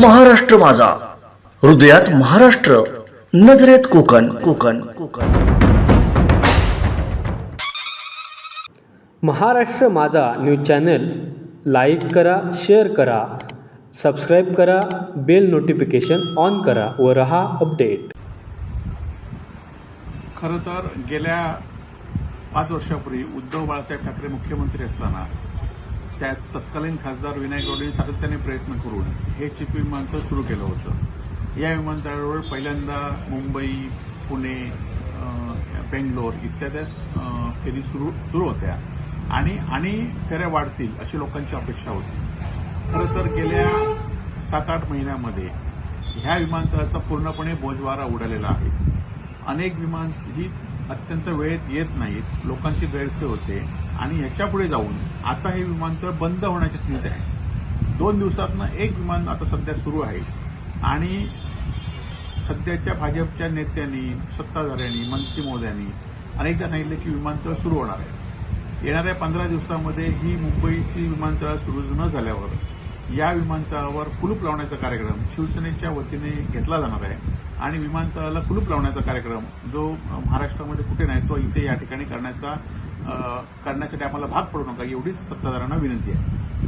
महाराष्ट्र माझा. हृदयात महाराष्ट्र नजरेत Konkan Konkan Konkan. Maharashtra Majha news channel like करा शेअर करा सबस्क्राईब करा बेल नोटिफिकेशन ऑन करा व रहा अपडेट. खरं तर गेल्या पाच वर्षापूर्वी उद्धव बाळासाहेब ठाकरे मुख्यमंत्री असताना त्या तत्कालीन खासदार विनायक गौडेंनी सातत्याने प्रयत्न करून हे चिप विमानतळ सुरू केलं होतं. या विमानतळावर पहिल्यांदा मुंबई पुणे बेंगलोर इत्यादी फेरी सुरू सुरू होत्या. आणि आणि फेऱ्या वाढतील अशी लोकांची अपेक्षा होती. खरं तर गेल्या सात आठ महिन्यामध्ये ह्या विमानतळाचा पूर्णपणे बोजवारा उडालेला आहे. अनेक विमान ही अत्यंत वेळेत येत नाहीत लोकांची गैरसोय होते. आणि याच्यापुढे जाऊन आता हे विमानतळ बंद होण्याची स्थिती आहे. दोन दिवसातनं एक विमान आता सध्या सुरू आहे. आणि सध्याच्या भाजपच्या नेत्यांनी सत्ताधाऱ्यांनी मंत्री मोद्यांनी अनेकदा सांगितलं की विमानतळ सुरू होणार आहे. येणाऱ्या पंधरा दिवसामध्ये ही मुंबईची विमानतळ सुरू न झाल्यावर या विमानतळावर कुलूप लावण्याचा कार्यक्रम शिवसेनेच्या वतीने घेतला जाणार आहे. आणि विमानतळाला कुलूप लावण्याचा कार्यक्रम जो महाराष्ट्रामध्ये कुठे नाही तो इथे या ठिकाणी करण्याचा करण्यासाठी आम्हाला भाग पडू नका एवढीच सत्ताधाऱ्यांना विनंती आहे.